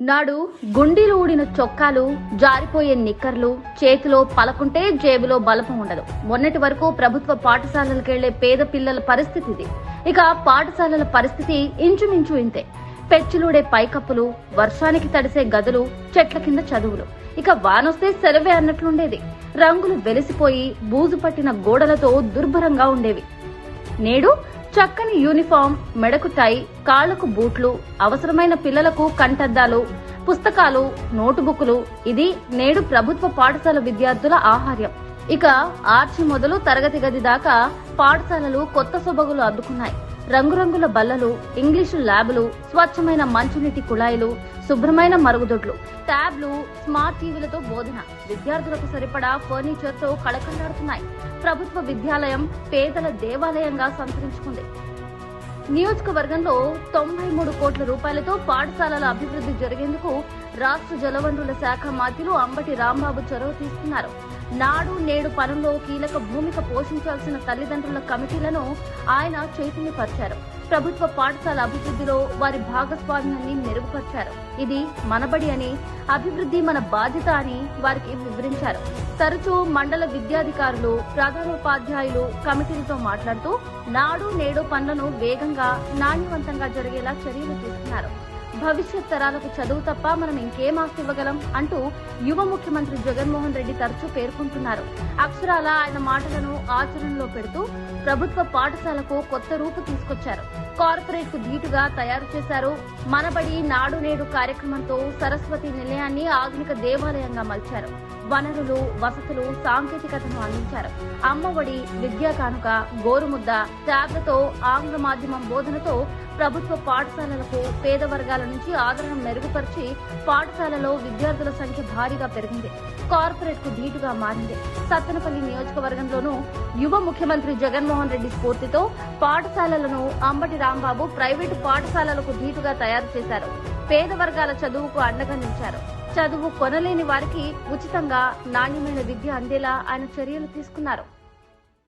నాడు గుండీలు ఊడిన చొక్కాలు జారిపోయే నిక్కర్లు చేతిలో పలకుంటే జేబులో బలపం ఉండదు. మొన్నటి వరకు ప్రభుత్వ పాఠశాలలకెళ్ళే పేద పిల్లల పరిస్థితి ఇది. ఇక పాఠశాలల పరిస్థితి ఇంచుమించు ఇంతే. పెచ్చులుడే పైకప్పులు వర్షానికి తడిసే గదులు చెట్ల కింద చదువులు. ఇక వానొస్తే సెలవే అన్నట్లుండేది. రంగులు వెలిసిపోయి బూజు పట్టిన గోడలతో దుర్భరంగా ఉండేవి. నేడు చక్కని యూనిఫామ్ మెడకు టై కాళ్ళకు బూట్లు అవసరమైన పిల్లలకు కంటద్దాలు పుస్తకాలు నోటుబుక్లు ఇది నేడు ప్రభుత్వ పాఠశాల విద్యార్థుల ఆహార్యం. ఇక ఆర్చి మొదలు తరగతి గది దాకా పాఠశాలలు కొత్త సొబగులు అద్దుకున్నాయి రంగురంగుల బల్లలు ఇంగ్లీషు ల్యాబులు స్వచ్ఛమైన మంచునీటి కుళాయిలు శుభ్రమైన మరుగుదొడ్లు ట్యాబ్లు స్మార్ట్ టీవీలతో బోధన. విద్యార్థులకు సరిపడా ఫర్నిచర్తో కళకళలాడుతున్నాయి. ప్రభుత్వ విద్యాలయం పేదల దేవాలయంగా సంతరించుకుంది. నియోజకవర్గంలో తొంభై మూడు కోట్ల రూపాయలతో పాఠశాలల అభివృద్ధి జరిగేందుకు రాష్ట్ర జలవనరుల శాఖ మంత్రులు అంబటి రాంబాబు చొరవ తీసుకున్నారు. నాడు నేడు పనుల్లో కీలక భూమిక పోషించాల్సిన తల్లిదండ్రుల కమిటీలను ఆయన చైతన్యపరిచారు. ప్రభుత్వ పాఠశాల అభివృద్ధిలో వారి భాగస్వామ్యాన్ని మెరుగుపరిచారు. ఇది మనబడి అని అభివృద్ధి మన బాధ్యత అని వారికి వివరించారు. తరచూ మండల విద్యాధికారులు ప్రధానోపాధ్యాయులు కమిటీలతో మాట్లాడుతూ నాడు నేడు పనులను వేగంగా నాణ్యవంతంగా జరిగేలా చర్యలు తీసుకున్నారు. భవిష్యత్ తరాలకు చదువు తప్ప మనం ఇంకేం ఆస్తి ఇవ్వగలం అంటూ యువ ముఖ్యమంత్రి జగన్మోహన్ రెడ్డి తరచూ పేర్కొంటున్నారు. అక్షరాల ఆయన మాటలను ఆచరణలో పెడుతూ ప్రభుత్వ పాఠశాలకు కొత్త రూపు తీసుకొచ్చారు. కార్పొరేట్కు ధీటుగా తయారు చేశారు. మనబడి నాడు నేడు కార్యక్రమంతో సరస్వతి నిలయాన్ని ఆధునిక దేవాలయంగా మలిచారు. వనరులు వసతులు సాంకేతికతను అందించారు. అమ్మఒడి విద్యా కానుక గోరుముద్ద ట్యాబ్లతో ఆంగ్ల మాధ్యమం బోధనతో ప్రభుత్వ పాఠశాలలకు పేద వర్గాల నుంచి ఆదరణ మెరుగుపరిచి పాఠశాలలో విద్యార్థుల సంఖ్య భారీగా పెరిగింది. కార్పొరేట్కు ధీటుగా మారింది. సత్తెనపల్లి నియోజకవర్గంలోనూ యువ ముఖ్యమంత్రి జగన్మోహన్ రెడ్డి స్ఫూర్తితో పాఠశాలలను అంబటి రాంబాబు ప్రైవేటు పాఠశాలలకు ధీటుగా తయారు చేశారు. పేద వర్గాల చదువుకు అండగా నిలిచారు. చదువు కొనలేని వారికి ఉచితంగా నాణ్యమైన విద్య అందేలా ఆయన చర్యలు తీసుకున్నారు.